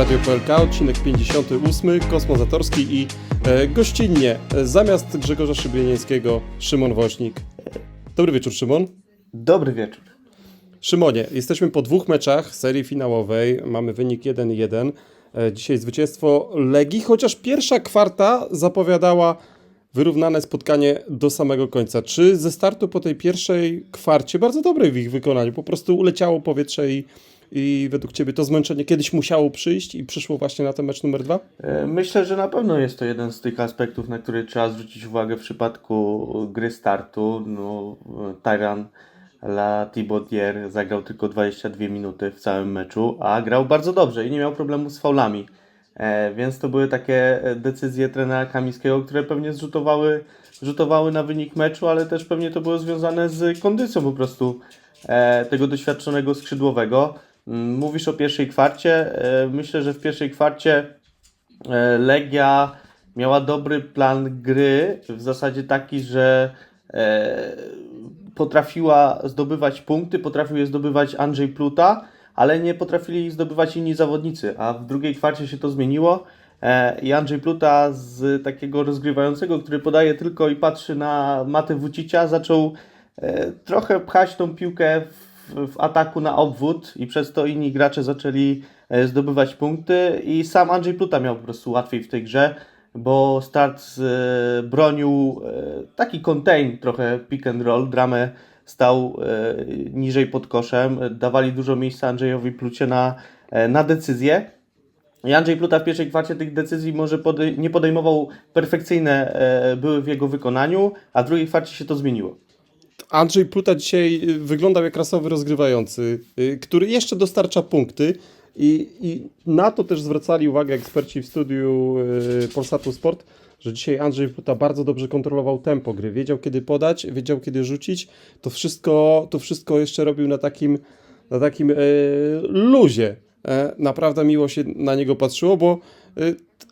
Radio PLK, odcinek 58, kosmozatorski i e, gościnnie e, zamiast Grzegorza Szybienieckiego Szymon Woźnik. Dobry wieczór Szymon. Dobry wieczór. Szymonie, jesteśmy po dwóch meczach serii finałowej, mamy wynik 1-1. E, Dzisiaj zwycięstwo Legii, chociaż pierwsza kwarta zapowiadała wyrównane spotkanie do samego końca. Czy ze startu po tej pierwszej kwarcie, bardzo dobrej w ich wykonaniu, po prostu uleciało powietrze i, i według Ciebie to zmęczenie kiedyś musiało przyjść i przyszło właśnie na ten mecz numer dwa? E, Myślę, że na pewno jest to jeden z tych aspektów, na który trzeba zwrócić uwagę w przypadku gry startu. No, Tyran La Thibaudier zagrał tylko 22 minuty w całym meczu, a grał bardzo dobrze i nie miał problemu z faulami. E, więc to były takie e, decyzje trenera Kamińskiego, które pewnie zrzutowały, rzutowały na wynik meczu, ale też pewnie to było związane z kondycją po prostu tego doświadczonego skrzydłowego. Mm, Mówisz o pierwszej kwarcie. E, myślę, że w pierwszej kwarcie e, Legia miała dobry plan gry, w zasadzie taki, że e, potrafiła zdobywać punkty, potrafił je zdobywać Andrzej Pluta, ale nie potrafili zdobywać inni zawodnicy, a w drugiej kwarcie się to zmieniło i Andrzej Pluta z takiego rozgrywającego, który podaje tylko i patrzy na matę Wucicia, zaczął trochę pchać tą piłkę w, w ataku na obwód i przez to inni gracze zaczęli e, zdobywać punkty i sam Andrzej Pluta miał po prostu łatwiej w tej grze, bo start e, bronił e, taki contain trochę pick and roll, dramę stał niżej pod koszem, dawali dużo miejsca Andrzejowi Plucie na, na decyzję. I Andrzej Pluta w pierwszej kwarcie tych decyzji może podej- nie podejmował perfekcyjne, były w jego wykonaniu, a w drugiej kwarcie się to zmieniło. Andrzej Pluta dzisiaj y, wyglądał jak rasowy rozgrywający, y, który jeszcze dostarcza punkty i, i na to też zwracali uwagę eksperci w studiu y, Polsatu Sport, że dzisiaj Andrzej Pluta bardzo dobrze kontrolował tempo gry, wiedział kiedy podać, wiedział kiedy rzucić, to wszystko, to wszystko jeszcze robił na takim, na takim luzie. E, Naprawdę miło się na niego patrzyło, bo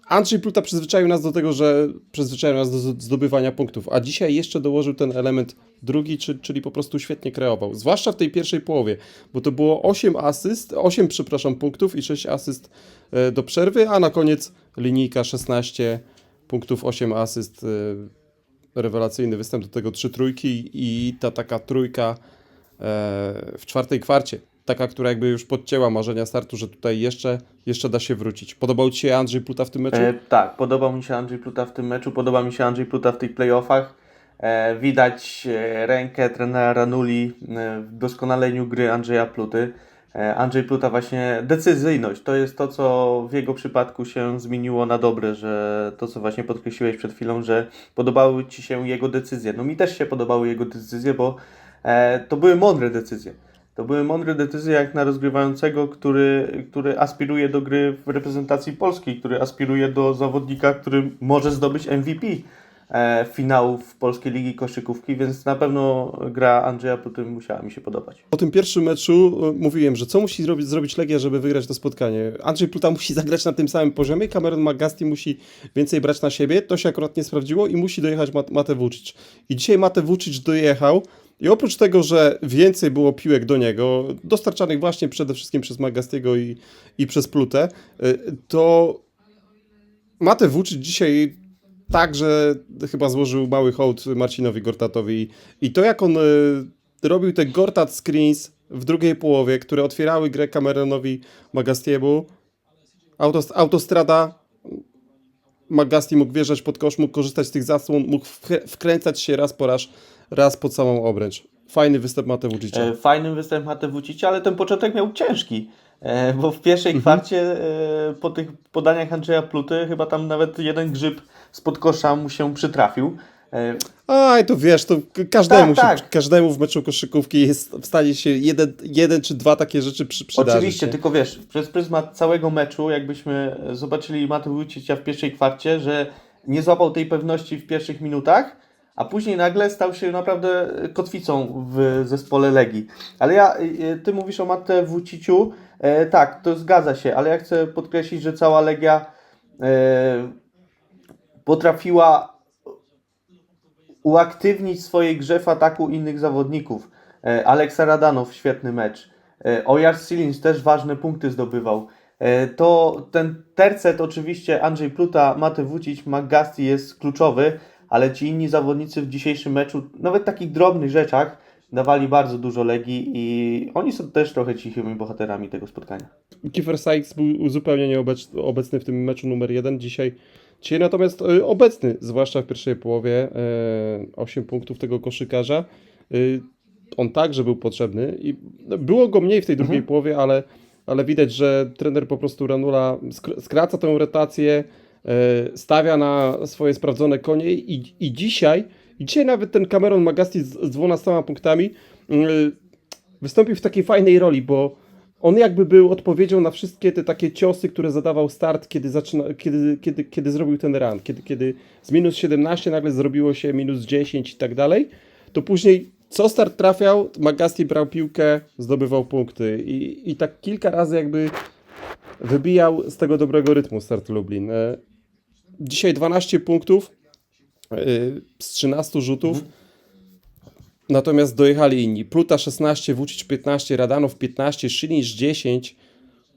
Andrzej Pluta przyzwyczaił nas do tego, że przyzwyczaił nas do zdobywania punktów, a dzisiaj jeszcze dołożył ten element drugi, czy, czyli po prostu świetnie kreował. Zwłaszcza w tej pierwszej połowie, bo to było 8 asyst, 8 przepraszam punktów i 6 asyst e, do przerwy, a na koniec linijka 16 punktów, 8 asyst. e, Rewelacyjny występ do tego trzy trójki i ta taka trójka e, w czwartej kwarcie. Taka, która jakby już podcięła marzenia startu, że tutaj jeszcze, jeszcze da się wrócić. Podobał Ci się Andrzej Pluta w tym meczu? E, tak, podobał mi się Andrzej Pluta w tym meczu, podoba mi się Andrzej Pluta w tych playoffach. E, widać e, rękę trenera Ranuli e, w doskonaleniu gry Andrzeja Pluty. Andrzej Pluta właśnie decyzyjność, to jest to, co w jego przypadku się zmieniło na dobre, że to, co właśnie podkreśliłeś przed chwilą, że podobały Ci się jego decyzje. No mi też się podobały jego decyzje, bo to były mądre decyzje. To były mądre decyzje jak na rozgrywającego, który, który aspiruje do gry w reprezentacji polskiej, który aspiruje do zawodnika, który może zdobyć MVP finałów Polskiej Ligi Koszykówki, więc na pewno gra Andrzeja Pluty musiała mi się podobać. Po tym pierwszym meczu e, mówiłem, że co musi zrobić, zrobić Legia, żeby wygrać to spotkanie. Andrzej Pluta musi zagrać na tym samym poziomie, Cameron McGusty musi więcej brać na siebie, to się akurat nie sprawdziło i musi dojechać Mat- Mate Vucic. I dzisiaj Mate Vucic dojechał i oprócz tego, że więcej było piłek do niego, dostarczanych właśnie przede wszystkim przez McGustiego i, i przez Plutę, e, to Mate Vucic dzisiaj także chyba złożył mały hołd Marcinowi Gortatowi i to jak on y, robił te Gortat screens w drugiej połowie, które otwierały grę Cameronowi Magastiemu, Autost- autostrada Magasti mógł wjeżdżać pod kosz, mógł korzystać z tych zasłon, mógł wkrę- wkręcać się raz po raz, raz pod samą obręcz. Fajny występ Mate Vucicia. E, Fajnym występ Mate Vucicia, ale ten początek miał ciężki, e, bo w pierwszej kwarcie e, po tych podaniach Andrzeja Pluty chyba tam nawet jeden grzyb spod kosza mu się przytrafił. E, Aj, to wiesz, to każdemu, Tak, się, tak. każdemu w meczu koszykówki jest w stanie się jeden, jeden czy dwa takie rzeczy przy, przydarzyć. Oczywiście, nie? tylko wiesz, przez pryzmat całego meczu, jakbyśmy zobaczyli Matę Wójcicia w pierwszej kwarcie, że nie złapał tej pewności w pierwszych minutach, a później nagle stał się naprawdę kotwicą w zespole Legii. Ale ja, y, ty mówisz o Matę Wójciciu, e, tak, to zgadza się, ale ja chcę podkreślić, że cała Legia e, potrafiła uaktywnić w swojej grze w ataku innych zawodników. E, Aleksa Radanow, świetny mecz. E, Ojar Silins też ważne punkty zdobywał. E, To ten tercet oczywiście Andrzej Pluta, Mate Vucic, McGusty jest kluczowy, ale ci inni zawodnicy w dzisiejszym meczu, nawet w takich drobnych rzeczach, dawali bardzo dużo Legii i oni są też trochę cichymi bohaterami tego spotkania. Kiefer Sykes był zupełnie nieobecny w tym meczu numer jeden dzisiaj. Dzisiaj natomiast e, obecny, zwłaszcza w pierwszej połowie, e, 8 punktów tego koszykarza. E, On także był potrzebny i było go mniej w tej drugiej połowie, ale, ale widać, że trener po prostu Ranula sk- skraca tę rotację, e, stawia na swoje sprawdzone konie i, i dzisiaj, i dzisiaj nawet ten Cameron Magasti z, z 12 punktami y, wystąpił w takiej fajnej roli, bo on jakby był odpowiedzią na wszystkie te takie ciosy, które zadawał start, kiedy, zaczyna, kiedy, kiedy, kiedy zrobił ten run. Kiedy, kiedy z minus 17 nagle zrobiło się minus 10 i tak dalej, to później co start trafiał, Magasti brał piłkę, zdobywał punkty i, i tak kilka razy jakby wybijał z tego dobrego rytmu start Lublin. E, Dzisiaj 12 punktów e, z 13 rzutów. Natomiast dojechali inni. Pluta 16, Vucic 15, Radanow 15, Szylisz 10,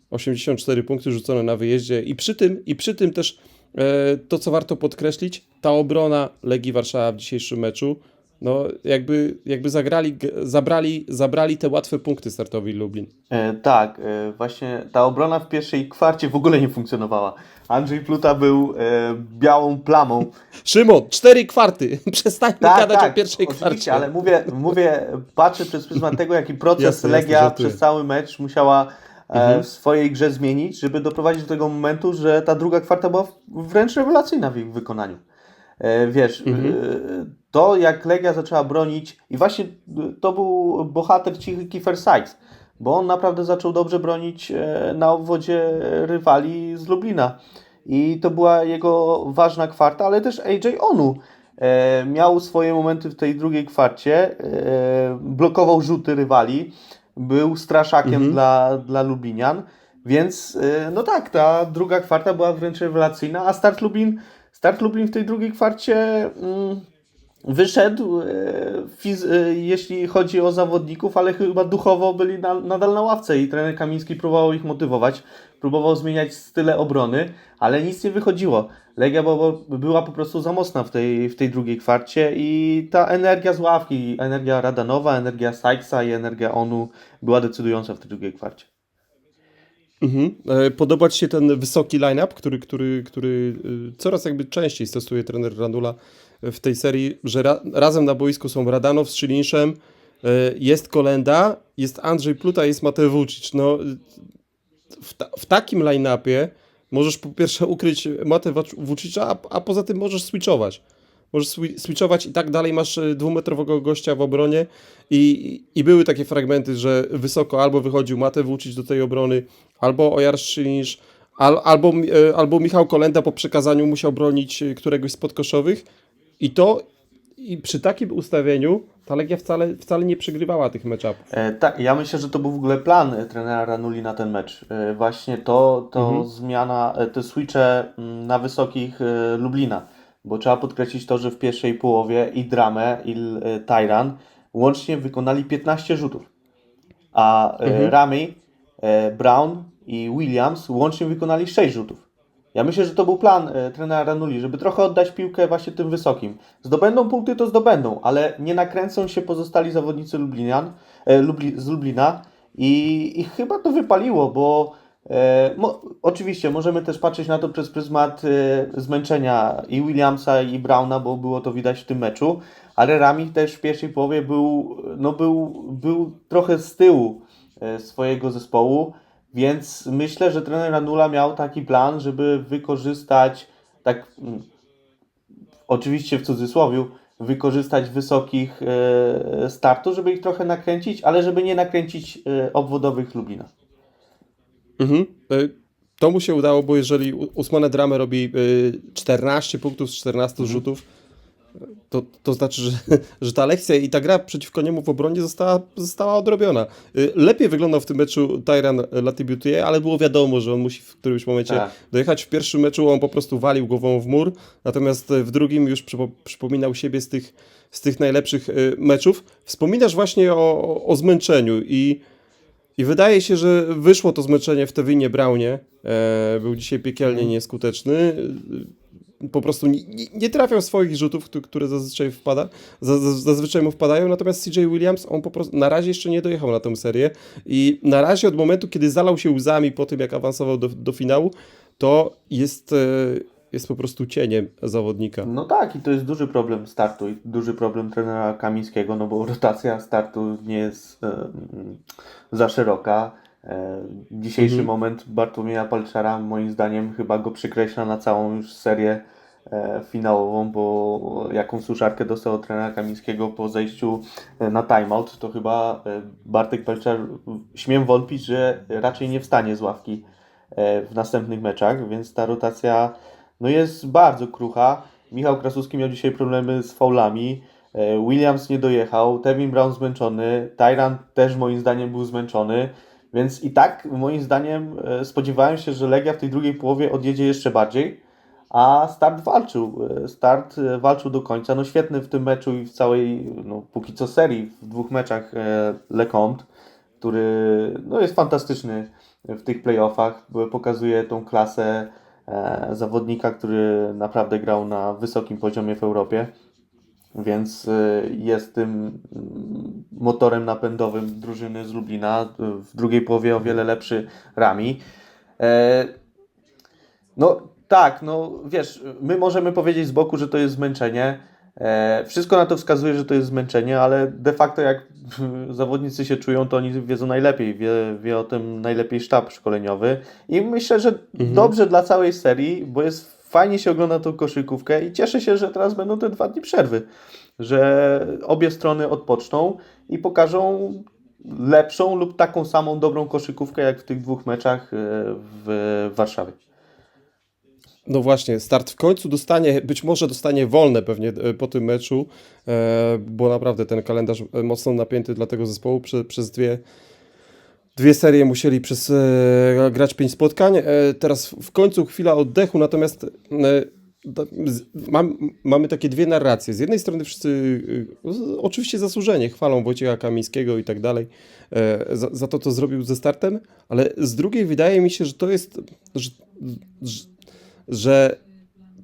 84 punkty rzucone na wyjeździe. I przy tym, i przy tym też e, to, co warto podkreślić, ta obrona Legii Warszawa w dzisiejszym meczu, no jakby, jakby zagrali, zabrali, zabrali te łatwe punkty startowi Lublin. E, tak, e, właśnie ta obrona w pierwszej kwarcie w ogóle nie funkcjonowała. Andrzej Pluta był e, białą plamą. Szymon, cztery kwarty. Przestańmy gadać o pierwszej Tak, oczywiście, kwarcie. ale mówię, mówię, patrzę przez pryzmat tego, jaki proces Jasne, jasne, Legia żartuję. przez cały mecz musiała e, Mhm. w swojej grze zmienić, żeby doprowadzić do tego momentu, że ta druga kwarta była wręcz rewelacyjna w ich wykonaniu. E, wiesz, Mhm. e, to jak Legia zaczęła bronić i właśnie to był bohater cichy Kiefer Sykes, bo on naprawdę zaczął dobrze bronić e, na obwodzie rywali z Lublina. I to była jego ważna kwarta, ale też AJ Onu miał swoje momenty w tej drugiej kwarcie, blokował rzuty rywali, był straszakiem Mhm. dla, dla Lublinian, więc no tak, ta druga kwarta była wręcz rewelacyjna, a start Lublin, start Lublin w tej drugiej kwarcie mm, wyszedł, e, e, jeśli chodzi o zawodników, ale chyba duchowo byli na, nadal na ławce i trener Kamiński próbował ich motywować, próbował zmieniać style obrony, ale nic nie wychodziło. Legia była po prostu za mocna w tej, w tej drugiej kwarcie i ta energia z ławki, energia Radanowa, energia Sykesa i energia Onu była decydująca w tej drugiej kwarcie. Mhm. E, Podoba Ci się ten wysoki line-up, który, który, który y, coraz jakby częściej stosuje trener Randula w tej serii, że ra razem na boisku są Radanow z Szylinszem, e, jest Kolenda, jest Andrzej Pluta, jest Matej Vucic. No, w, ta w takim line-upie możesz po pierwsze ukryć Matej Vucica, a, a poza tym możesz switchować. Możesz swi- switchować i tak dalej masz y, dwumetrowego gościa w obronie i, i były takie fragmenty, że wysoko albo wychodził Matej Vucic do tej obrony, albo Ojar Szylisz, al, albo, e, albo Michał Kolenda po przekazaniu musiał bronić e, któregoś z podkoszowych i to i przy takim ustawieniu ta Legia wcale, wcale nie przegrywała tych meczapów. E, tak, ja myślę, że to był w ogóle plan e, trenera Ranuli na ten mecz. E, właśnie to, to Mhm. zmiana, e, te switche mm, na wysokich e, Lublina. Bo trzeba podkreślić to, że w pierwszej połowie i Dramę, i e, Tyran łącznie wykonali 15 rzutów. A e, Mhm. Rami, e, Brown i Williams łącznie wykonali 6 rzutów. Ja myślę, że to był plan trenera Ranuli, żeby trochę oddać piłkę właśnie tym wysokim. Zdobędą punkty, to zdobędą, ale nie nakręcą się pozostali zawodnicy Lublinian, Lubli, z Lublina i, i chyba to wypaliło, bo mo, oczywiście możemy też patrzeć na to przez pryzmat e, zmęczenia i Williamsa i Browna, bo było to widać w tym meczu, ale Rami też w pierwszej połowie był, no był, był trochę z tyłu e, swojego zespołu. Więc myślę, że trener Ranula miał taki plan, żeby wykorzystać, tak mm, oczywiście w cudzysłowie, wykorzystać wysokich e, startów, żeby ich trochę nakręcić, ale żeby nie nakręcić e, obwodowych Lublina. Mhm. E, To mu się udało, bo jeżeli Usmane Dramy robi e, 14 punktów z 14 rzutów, to, to znaczy, że, że ta lekcja i ta gra przeciwko niemu w obronie została, została odrobiona. Y, Lepiej wyglądał w tym meczu Tyran Latibutier, ale było wiadomo, że on musi w którymś momencie Tak. dojechać. W pierwszym meczu on po prostu walił głową w mur, natomiast w drugim już przypo, przypominał siebie z tych, z tych najlepszych meczów. Wspominasz właśnie o, o zmęczeniu i I wydaje się, że wyszło to zmęczenie w Tewinie Brownie. E, był dzisiaj piekielnie nieskuteczny. E, Po prostu nie, nie, trafiał swoich rzutów, któ- które zazwyczaj, wpada, za- za- zazwyczaj mu wpadają. Natomiast CJ Williams, on po prostu na razie jeszcze nie dojechał na tę serię. I na razie od momentu, kiedy zalał się łzami po tym, jak awansował do, do finału, to jest, e, jest po prostu cieniem zawodnika. No tak, i to jest duży problem startu i duży problem trenera Kamińskiego, no bo rotacja startu nie jest e, za szeroka. E, dzisiejszy Mhm. moment Bartłomieja Palczara moim zdaniem chyba go przykreśla na całą już serię e, finałową, bo jaką suszarkę dostał od trenera Kamińskiego po zejściu e, na timeout, to chyba e, Bartek Palczar śmiem wątpić, że raczej nie wstanie z ławki e, w następnych meczach, więc ta rotacja no jest bardzo krucha. Michał Krasuski miał dzisiaj problemy z faulami. E, Williams nie dojechał, Tevin Brown zmęczony, Tyran też moim zdaniem był zmęczony, więc i tak moim zdaniem e, spodziewałem się, że Legia w tej drugiej połowie odjedzie jeszcze bardziej, a Start walczył. E, Start walczył do końca. No świetny w tym meczu i w całej, no póki co serii, w dwóch meczach Lecomte, który no, jest fantastyczny w tych playoffach, pokazuje tą klasę zawodnika, który naprawdę grał na wysokim poziomie w Europie, więc e, jest tym mm, motorem napędowym drużyny z Lublina. W drugiej połowie o wiele lepszy Rami. E, No tak, no wiesz, my możemy powiedzieć z boku, że to jest zmęczenie. E, Wszystko na to wskazuje, że to jest zmęczenie, ale de facto jak zawodnicy się czują, to oni wiedzą najlepiej. Wie, wie o tym najlepiej sztab szkoleniowy. I myślę, że dobrze dla całej serii, bo jest fajnie się ogląda tą koszykówkę i cieszę się, że teraz będą te dwa dni przerwy. Że obie strony odpoczną i pokażą lepszą lub taką samą dobrą koszykówkę, jak w tych dwóch meczach e, w Warszawie. No właśnie, start w końcu dostanie, być może dostanie wolne pewnie e, po tym meczu, e, bo naprawdę ten kalendarz e, mocno napięty dla tego zespołu prze, przez dwie, dwie serie musieli przez, grać pięć spotkań. Teraz w końcu chwila oddechu, natomiast mam, mamy takie dwie narracje. Z jednej strony wszyscy oczywiście zasłużenie chwalą Wojciecha Kamińskiego i tak dalej za, za to, co zrobił ze startem, ale z drugiej wydaje mi się, że to jest, że, że, że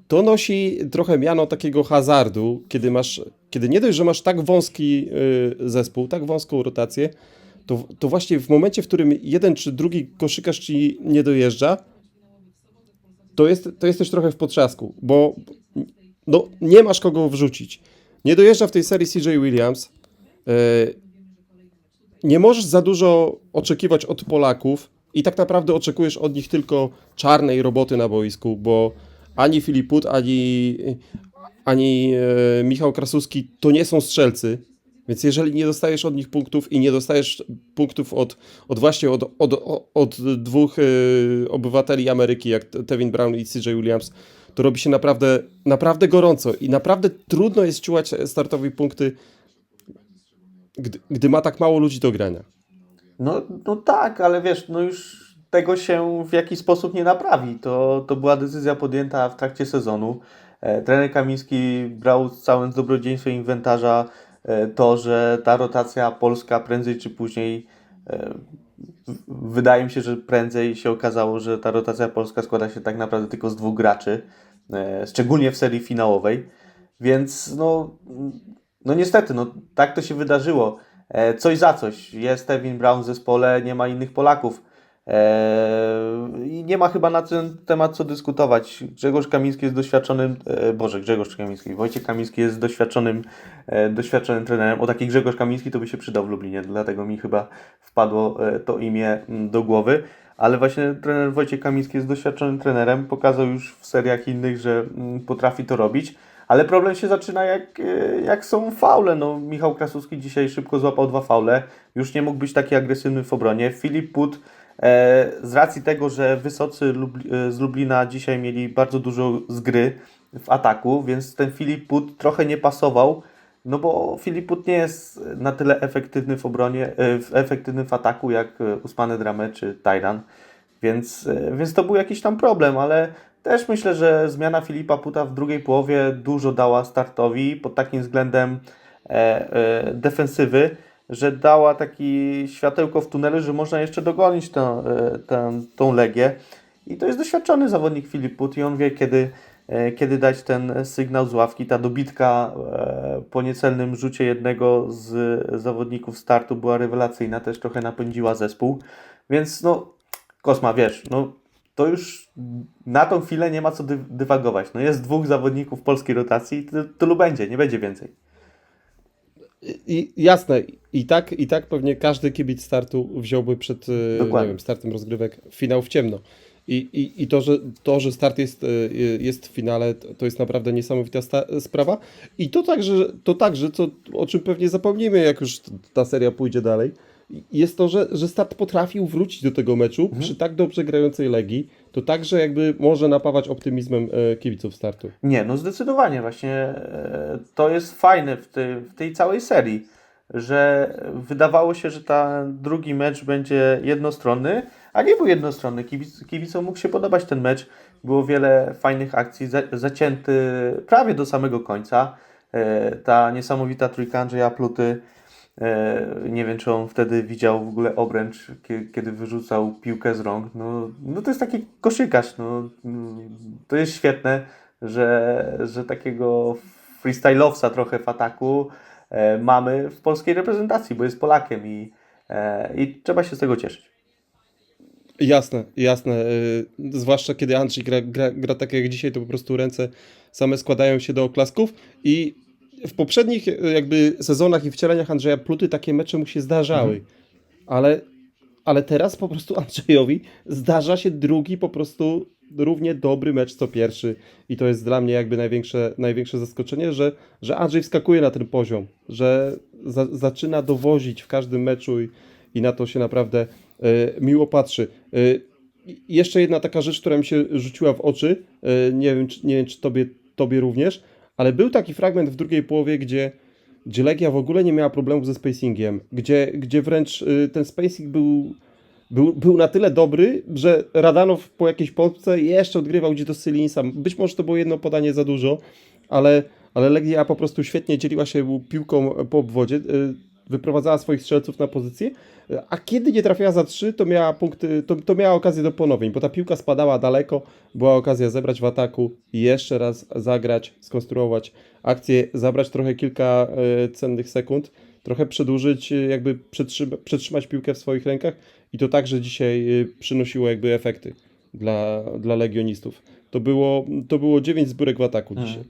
to nosi trochę miano takiego hazardu, kiedy masz, kiedy nie dość, że masz tak wąski y, zespół, tak wąską rotację, to, to właśnie w momencie, w którym jeden czy drugi koszykarz ci nie dojeżdża, to jest, to jest też trochę w potrzasku, bo no, nie masz kogo wrzucić. Nie dojeżdża w tej serii CJ Williams. y, nie możesz za dużo oczekiwać od Polaków i tak naprawdę oczekujesz od nich tylko czarnej roboty na boisku, bo ani Filip Put, ani, ani e, Michał Krasuski to nie są strzelcy, więc jeżeli nie dostajesz od nich punktów i nie dostajesz punktów od, od właśnie od, od, od, dwóch e, obywateli Ameryki, jak Tevin Brown i CJ Williams, to robi się naprawdę, naprawdę gorąco i naprawdę trudno jest czułać startowi punkty, gdy, gdy ma tak mało ludzi do grania. No, no tak, ale wiesz, no już tego się w jakiś sposób nie naprawi. To, to była decyzja podjęta w trakcie sezonu. E, trener Kamiński brał z całym dobrodziejstwem inwentarza e, to, że ta rotacja polska prędzej czy później e, wydaje mi się, że prędzej się okazało, że ta rotacja polska składa się tak naprawdę tylko z dwóch graczy, e, szczególnie w serii finałowej. Więc no, no niestety, no tak to się wydarzyło. E, coś za coś. Jest Kevin Brown w zespole, nie ma innych Polaków. E, I nie ma chyba na ten temat co dyskutować. Grzegorz Kamiński jest doświadczonym, e, Boże, Grzegorz Kamiński, Wojciech Kamiński jest doświadczonym, doświadczonym trenerem. O taki Grzegorz Kamiński to by się przydał w Lublinie, dlatego mi chyba wpadło to imię do głowy. Ale właśnie trener Wojciech Kamiński jest doświadczonym trenerem, pokazał już w seriach innych, że potrafi to robić. Ale problem się zaczyna jak, e, jak są faule. No, Michał Krasuski dzisiaj szybko złapał dwa faule. Już nie mógł być taki agresywny w obronie. Filip Put e, z racji tego, że wysocy Lubli, e, z Lublina dzisiaj mieli bardzo dużo z gry w ataku, więc ten Filip Put trochę nie pasował. No bo Filip Put nie jest na tyle efektywny w obronie, e, efektywny w ataku jak Usmane Drame czy Tyran. Więc, więc to był jakiś tam problem, ale też myślę, że zmiana Filipa Puta w drugiej połowie dużo dała startowi pod takim względem e, e, defensywy. że dała taki światełko w tunelu, że można jeszcze dogonić tę, e, tę, tą Legię. I to jest doświadczony zawodnik Filip Put i on wie, kiedy, kiedy dać ten sygnał z ławki. Ta dobitka po niecelnym rzucie jednego z zawodników startu była rewelacyjna, też trochę napędziła zespół. Więc no, Kosma, wiesz, no to już na tą chwilę nie ma co dy- dywagować. No jest dwóch zawodników polskiej rotacji, tylu będzie, nie będzie więcej. I jasne, i tak, i tak pewnie każdy kibic startu wziąłby przed e, wiem, startem rozgrywek finał w ciemno. I, i, i to, że, to, że start jest, e, jest w finale, to jest naprawdę niesamowita sprawa. I to także, to także co, o czym pewnie zapomnimy, jak już ta seria pójdzie dalej, jest to, że, że start potrafił wrócić do tego meczu przy tak dobrze grającej Legii. To także jakby może napawać optymizmem e, kibiców startu. Nie, no zdecydowanie właśnie e, to jest fajne w tej, w tej całej serii, że wydawało się, że ten drugi mecz będzie jednostronny, a nie był jednostronny. Kibic, kibicom mógł się podobać ten mecz. Było wiele fajnych akcji, za, zacięty prawie do samego końca. E, Ta niesamowita trójka Andrzeja Pluty, nie wiem czy on wtedy widział w ogóle obręcz, kie- kiedy wyrzucał piłkę z rąk. No, no to jest taki koszykarz. No, to jest świetne, że, że takiego freestyle'owca trochę w ataku e, mamy w polskiej reprezentacji, bo jest Polakiem i, e, i trzeba się z tego cieszyć. Jasne, jasne. Zwłaszcza kiedy Andrzej gra, gra, gra tak jak dzisiaj, to po prostu ręce same składają się do oklasków i w poprzednich yy, jakby sezonach i wcieleniach Andrzeja Pluty takie mecze mu się zdarzały, ale, ale teraz po prostu Andrzejowi zdarza się drugi po prostu równie dobry mecz co pierwszy. I to jest dla mnie jakby największe, największe zaskoczenie, że, że Andrzej wskakuje na ten poziom, że za, zaczyna dowozić w każdym meczu i, i na to się naprawdę e, miło patrzy. E, i jeszcze jedna taka rzecz, która mi się rzuciła w oczy, e, nie wiem, czy, nie wiem, czy tobie, tobie również, ale był taki fragment w drugiej połowie, gdzie, gdzie Legia w ogóle nie miała problemów ze spacingiem, gdzie, gdzie wręcz e, ten spacing był, był, był na tyle dobry, że Radanow po jakiejś pompce jeszcze odgrywał gdzieś do Sylinsa. Być może to było jedno podanie za dużo, ale, ale Legia po prostu świetnie dzieliła się piłką po obwodzie, y, wyprowadzała swoich strzelców na pozycję, a kiedy nie trafiała za trzy, to miała punkty, to, to miała okazję do ponowień, bo ta piłka spadała daleko, była okazja zebrać w ataku i jeszcze raz zagrać, skonstruować akcję, zabrać trochę kilka y, cennych sekund, trochę przedłużyć, y, jakby przetrzyma, przetrzymać piłkę w swoich rękach i to także dzisiaj y, przynosiło jakby efekty dla, dla legionistów. To było, to było 9 zbiórek w ataku dzisiaj.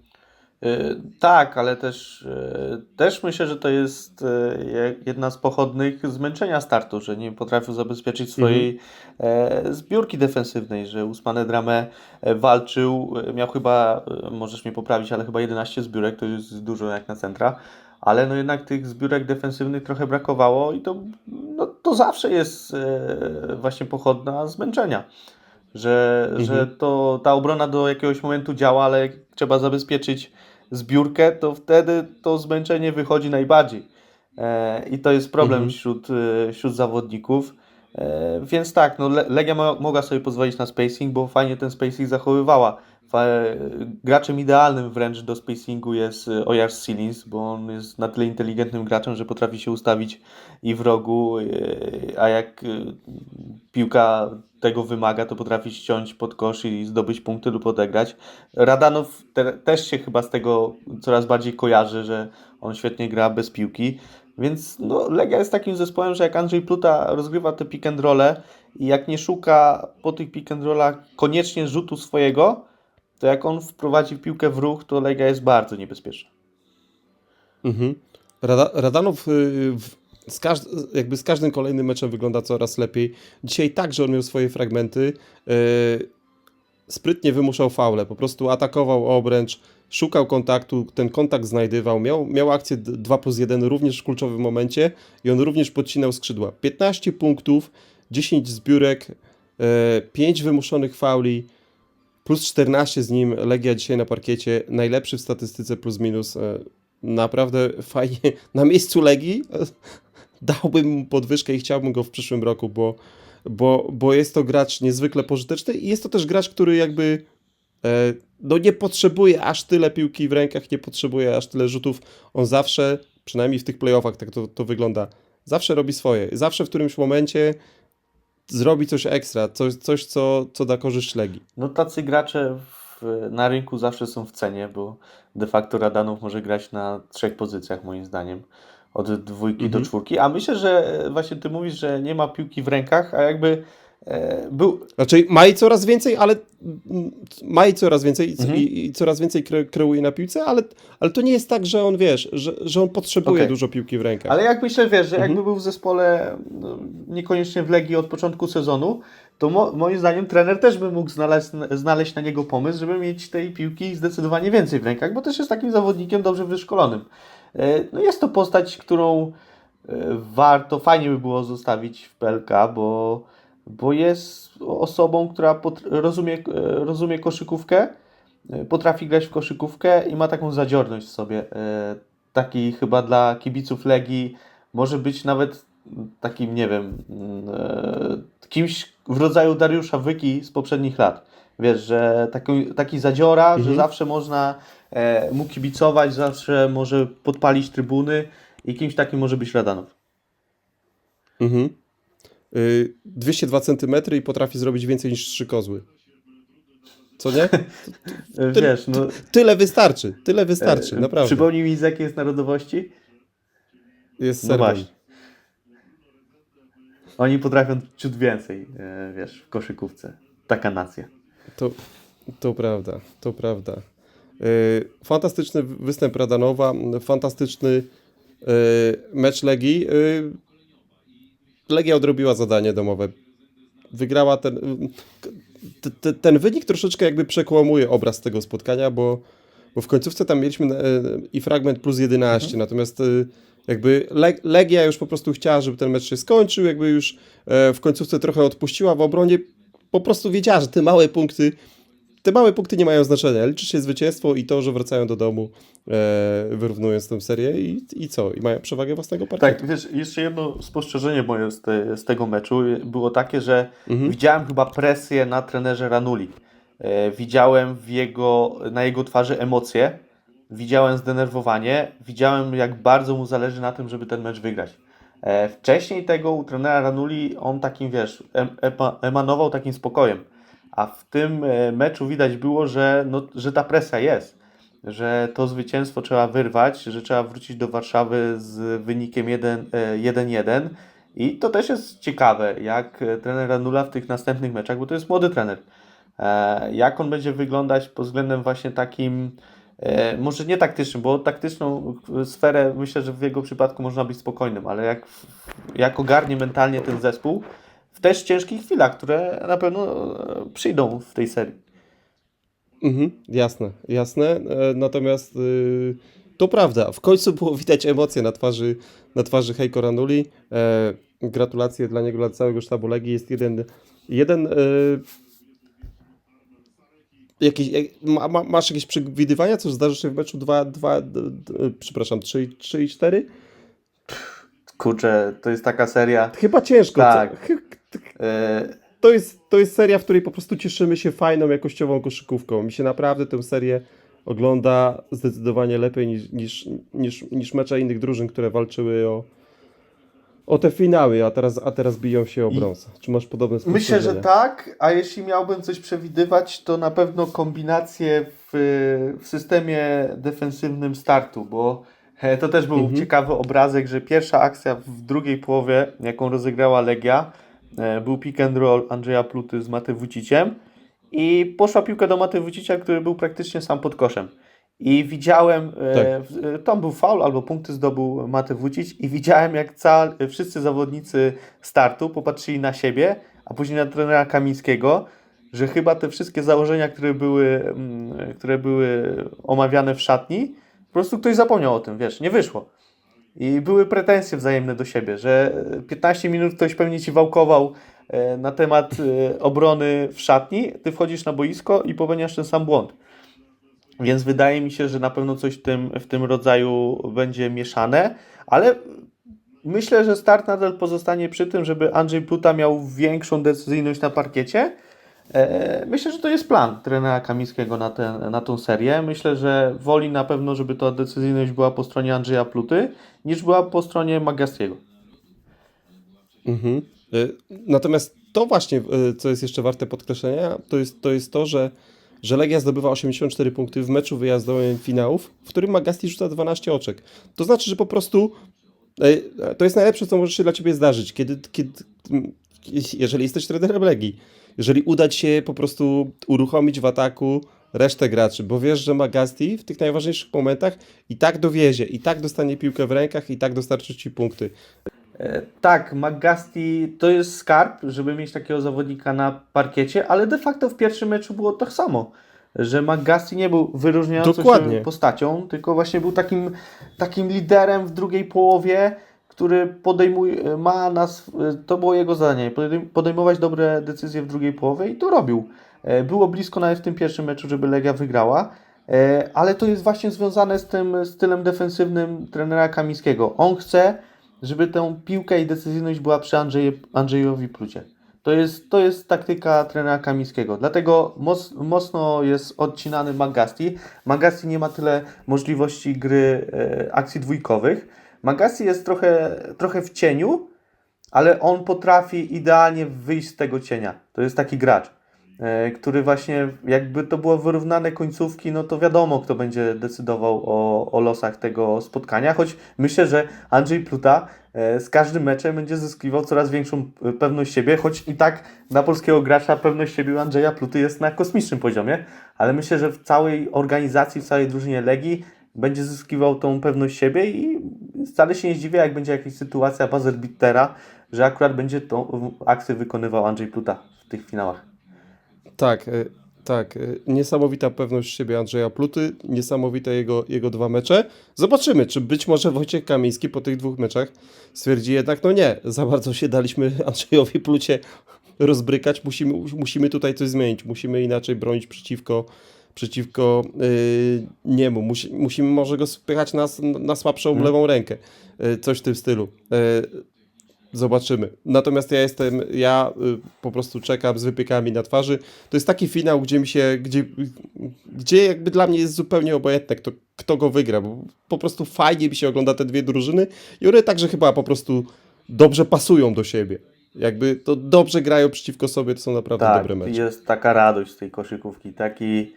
E, Tak, ale też, e, też myślę, że to jest je- jedna z pochodnych zmęczenia startu, że nie potrafił zabezpieczyć swojej e, zbiórki defensywnej, że Usmane Dramę e, walczył, e, miał chyba, możesz mnie poprawić, ale chyba 11 zbiórek, to jest dużo jak na centra, ale no jednak tych zbiórek defensywnych trochę brakowało i to, no, to zawsze jest właśnie pochodna zmęczenia że, że to ta obrona do jakiegoś momentu działa, ale jak trzeba zabezpieczyć zbiórkę, to wtedy to zmęczenie wychodzi najbardziej. E, I to jest problem Mhm. wśród, e, wśród zawodników. E, więc tak, no, Le- Legia mo- mogła sobie pozwolić na spacing, bo fajnie ten spacing zachowywała. Graczem idealnym wręcz do spacingu jest e, Oyars Silins, bo on jest na tyle inteligentnym graczem, że potrafi się ustawić i w rogu, e, a jak e, piłka tego wymaga, to potrafi ściąć pod kosz i zdobyć punkty lub odegrać. Radanow te, też się chyba z tego coraz bardziej kojarzy, że on świetnie gra bez piłki. Więc no, Legia jest takim zespołem, że jak Andrzej Pluta rozgrywa te pick and role i jak nie szuka po tych pick and rollach koniecznie rzutu swojego, to jak on wprowadzi piłkę w ruch, to Legia jest bardzo niebezpieczna. Mhm. Rada, Radanow y, w, z, każd, jakby z każdym kolejnym meczem wygląda coraz lepiej. Dzisiaj także on miał swoje fragmenty. y, sprytnie wymuszał faule, po prostu atakował obręcz, szukał kontaktu, ten kontakt znajdywał, miał, miał akcję d- 2 plus 1 również w kluczowym momencie i on również podcinał skrzydła. 15 punktów, 10 zbiórek, 5 wymuszonych fauli, plus 14 z nim Legia dzisiaj na parkiecie, najlepszy w statystyce plus minus. e, Naprawdę fajnie. Na miejscu Legii dałbym mu podwyżkę i chciałbym go w przyszłym roku, bo, bo, bo jest to gracz niezwykle pożyteczny i jest to też gracz, który jakby e, no nie potrzebuje aż tyle piłki w rękach, nie potrzebuje aż tyle rzutów. On zawsze, przynajmniej w tych playoffach, tak to, to wygląda, zawsze robi swoje. Zawsze w którymś momencie zrobi coś ekstra, coś, coś co, co da korzyść Legii. No tacy gracze w, na rynku zawsze są w cenie, bo de facto Radanów może grać na trzech pozycjach moim zdaniem. Od dwójki Mhm. do czwórki. A myślę, że właśnie ty mówisz, że nie ma piłki w rękach, a jakby był. Znaczy, ma jej coraz więcej, ale ma jej coraz więcej i, Mhm. i, i coraz więcej kre, kreuje na piłce, ale, ale to nie jest tak, że on, wiesz, że, że on potrzebuje Okej. dużo piłki w rękach. Ale jak myślę, wiesz, że Mhm. jakby był w zespole no, niekoniecznie w Legii od początku sezonu, to mo, moim zdaniem trener też by mógł znaleźć, znaleźć na niego pomysł, żeby mieć tej piłki zdecydowanie więcej w rękach, bo też jest takim zawodnikiem dobrze wyszkolonym. E, No jest to postać, którą e, warto, fajnie by było zostawić w PLK, bo, bo jest osobą, która rozumie, e, rozumie koszykówkę, e, potrafi grać w koszykówkę i ma taką zadziorność w sobie. E, Taki chyba dla kibiców Legii może być nawet takim, nie wiem, mm, kimś w rodzaju Dariusza Wyki z poprzednich lat. Wiesz, że taki, taki zadziora, że Mhm. zawsze można mu kibicować, zawsze może podpalić trybuny i kimś takim może być Radanów. Mhm. Y, 202 cm i potrafi zrobić więcej niż trzy kozły. Co nie? E, Ty- Wiesz, no, Tyle wystarczy, tyle wystarczy, e, naprawdę. Przypomnij mi z jakiej jest narodowości? Jest No właśnie. Oni potrafią ciut więcej, e, wiesz, w koszykówce. Taka nacja. To, to prawda, to prawda. Y, Fantastyczny występ Radanowa, fantastyczny y, mecz Legii. Legia odrobiła zadanie domowe. Wygrała ten. t- Ten wynik troszeczkę jakby przekłamuje obraz tego spotkania, bo, bo w końcówce tam mieliśmy y, i fragment plus 11, natomiast y, jakby Le- Legia już po prostu chciała, żeby ten mecz się skończył, jakby już e, w końcówce trochę odpuściła w obronie, po prostu wiedziała, że te małe punkty te małe punkty nie mają znaczenia. Liczy się zwycięstwo i to, że wracają do domu, e, wyrównując tę serię i, i co? I mają przewagę własnego parkietu. Tak, wiesz, jeszcze jedno spostrzeżenie moje z, te, z tego meczu było takie, że Mhm. widziałem chyba presję na trenerze Ranuli. E, widziałem w jego, na jego twarzy emocje, widziałem zdenerwowanie, widziałem jak bardzo mu zależy na tym, żeby ten mecz wygrać. E, wcześniej tego u trenera Ranuli on takim, wiesz, em, ema, emanował takim spokojem. A w tym e, meczu widać było, że, no, że ta presja jest. Że to zwycięstwo trzeba wyrwać, że trzeba wrócić do Warszawy z wynikiem 1 e, 1-1. I to też jest ciekawe, jak e, trener Ranula w tych następnych meczach, bo to jest młody trener, jak on będzie wyglądać pod względem właśnie takim, może nie taktycznym, bo taktyczną sferę myślę, że w jego przypadku można być spokojnym, ale jak, jak ogarnie mentalnie ten zespół w też ciężkich chwilach, które na pewno e, przyjdą w tej serii. Mhm, jasne, jasne. E, natomiast y, to prawda, w końcu było widać emocje na twarzy, na twarzy Heiko Ranuli. E, gratulacje dla niego, dla całego sztabu Legii. Jest jeden, jeden jak- ma, ma, masz jakieś przewidywania, co zdarzy się w meczu 2, 2, przepraszam, 3, 3 i 4? Kurczę, to jest taka seria. Chyba ciężko. Tak. Co? Chy- To jest, to jest seria, w której po prostu cieszymy się fajną, jakościową koszykówką. Mi się naprawdę tę serię ogląda zdecydowanie lepiej niż, niż, niż, niż mecze innych drużyn, które walczyły o, o te finały, a teraz, a teraz biją się o brąz. Czy masz podobne Myślę, że tak, a jeśli miałbym coś przewidywać, to na pewno kombinacje w, w systemie defensywnym startu, bo e, to też był Mhm. ciekawy obrazek, że pierwsza akcja w drugiej połowie, jaką rozegrała Legia, e, był pick and roll Andrzeja Pluty z Matewuciciem i poszła piłka do Matewucicia, który był praktycznie sam pod koszem. I widziałem, e, Tak. e, tam był faul albo punkty zdobył Matewucic i widziałem jak ca, wszyscy zawodnicy startu popatrzyli na siebie, a później na trenera Kamińskiego, że chyba te wszystkie założenia, które były, mm, które były omawiane w szatni, po prostu ktoś zapomniał o tym, wiesz, nie wyszło. I były pretensje wzajemne do siebie, że e, 15 minut ktoś pewnie ci wałkował e, na temat e, obrony w szatni, ty wchodzisz na boisko i popełniasz ten sam błąd. Więc wydaje mi się, że na pewno coś w tym, w tym rodzaju będzie mieszane, ale myślę, że start nadal pozostanie przy tym, żeby Andrzej Pluta miał większą decyzyjność na parkiecie. E, Myślę, że to jest plan trenera Kamińskiego na, ten, na tą serię. Myślę, że woli na pewno, żeby ta decyzyjność była po stronie Andrzeja Pluty, niż była po stronie Magastiego. Mhm. Y, Natomiast to właśnie, y, co jest jeszcze warte podkreślenia, to jest to, jest to że, że Legia zdobywa 84 punkty w meczu wyjazdowym finałów, w którym Magasti rzuca 12 oczek. To znaczy, że po prostu to jest najlepsze, co może się dla Ciebie zdarzyć, kiedy, kiedy jeżeli jesteś trenerem Legii, jeżeli uda Ci się po prostu uruchomić w ataku resztę graczy, bo wiesz, że Magasti w tych najważniejszych momentach i tak dowiezie, i tak dostanie piłkę w rękach, i tak dostarczy Ci punkty. E, Tak, McGusty to jest skarb, żeby mieć takiego zawodnika na parkiecie, ale de facto w pierwszym meczu było tak samo, że McGusty nie był wyróżniającą Dokładnie. się postacią, tylko właśnie był takim, takim liderem w drugiej połowie, który podejmuje, ma nas, to było jego zadanie, podejm- podejmować dobre decyzje w drugiej połowie i to robił. E, Było blisko nawet w tym pierwszym meczu, żeby Legia wygrała, e, ale to jest właśnie związane z tym stylem defensywnym trenera Kamińskiego. On chce, żeby tę piłkę i decyzyjność była przy Andrzeje, Andrzejowi Plucie. To jest, to jest taktyka trenera Kamińskiego. Dlatego moc, mocno jest odcinany Magasti. Magasti nie ma tyle możliwości gry e, akcji dwójkowych. Magasti jest trochę, trochę w cieniu, ale on potrafi idealnie wyjść z tego cienia. To jest taki gracz, e, który właśnie, jakby to było wyrównane końcówki, no to wiadomo, kto będzie decydował o, o losach tego spotkania. Choć myślę, że Andrzej Pluta e, z każdym meczem będzie zyskiwał coraz większą e, pewność siebie, choć i tak dla polskiego gracza pewność siebie Andrzeja Pluty jest na kosmicznym poziomie, ale myślę, że w całej organizacji, w całej drużynie Legii będzie zyskiwał tą pewność siebie i wcale się nie zdziwię, jak będzie jakaś sytuacja buzzer-beatera, że akurat będzie tą akcję wykonywał Andrzej Pluta w tych finałach. Tak, y, tak. y, Niesamowita pewność siebie Andrzeja Pluty, niesamowite jego, jego dwa mecze. Zobaczymy, czy być może Wojciech Kamiński po tych dwóch meczach stwierdzi jednak, no nie, za bardzo się daliśmy Andrzejowi Plucie rozbrykać, musimy, musimy tutaj coś zmienić, musimy inaczej bronić przeciwko, przeciwko yy, niemu, Musi, musimy może go spychać na, na słabszą lewą rękę, yy, coś w tym stylu. Yy, Zobaczymy. Natomiast ja jestem, ja y, po prostu czekam z wypiekami na twarzy. To jest taki finał, gdzie mi się, gdzie, gdzie jakby dla mnie jest zupełnie obojętne, kto, kto go wygra, bo po prostu fajnie mi się ogląda te dwie drużyny i one także chyba po prostu dobrze pasują do siebie. Jakby to dobrze grają przeciwko sobie, to są naprawdę Tak, dobre mecze. jest taka radość z tej koszykówki, taki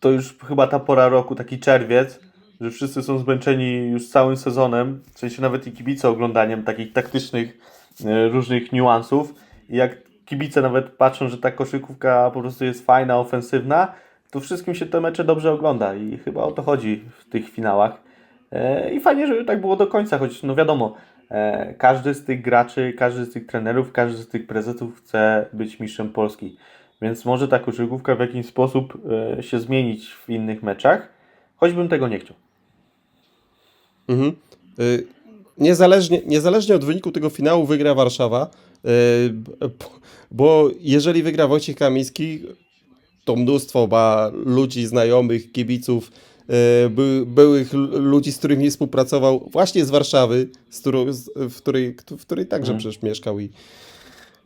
to już chyba ta pora roku, taki czerwiec, że wszyscy są zmęczeni już całym sezonem, w sensie nawet i kibice oglądaniem takich taktycznych e, różnych niuansów i jak kibice nawet patrzą, że ta koszykówka po prostu jest fajna, ofensywna, to wszystkim się te mecze dobrze ogląda i chyba o to chodzi w tych finałach. E, I fajnie, żeby tak było do końca, choć no wiadomo, e, każdy z tych graczy, każdy z tych trenerów, każdy z tych prezesów chce być mistrzem Polski. Więc może ta koszykówka w jakiś sposób e, się zmienić w innych meczach, choćbym tego nie chciał. Mhm. Y, Niezależnie, niezależnie od wyniku tego finału wygra Warszawa, b- bo jeżeli wygra Wojciech Kamiński, to mnóstwo ma ludzi, znajomych, kibiców, by, byłych ludzi, z którymi współpracował właśnie z Warszawy, z którą, z, w, której, w której także Mhm. przecież mieszkał i,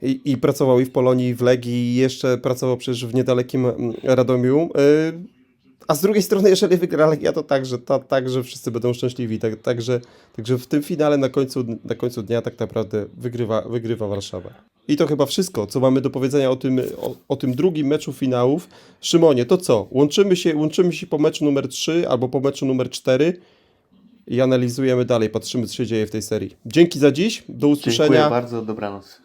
i, pracował i w Polonii, i w Legii, i jeszcze pracował przecież w niedalekim mm, Radomiu. Y, a z drugiej strony, jeżeli wygra Legia, to także, ta, także wszyscy będą szczęśliwi. Tak, także, także w tym finale na końcu, na końcu dnia tak naprawdę wygrywa, wygrywa Warszawa. I to chyba wszystko, co mamy do powiedzenia o tym, o, o tym drugim meczu finałów. Szymonie, to co? Łączymy się, łączymy się po meczu numer 3 albo po meczu numer 4 i analizujemy dalej, patrzymy, co się dzieje w tej serii. Dzięki za dziś, do Dziękuję usłyszenia. bardzo, dobranoc.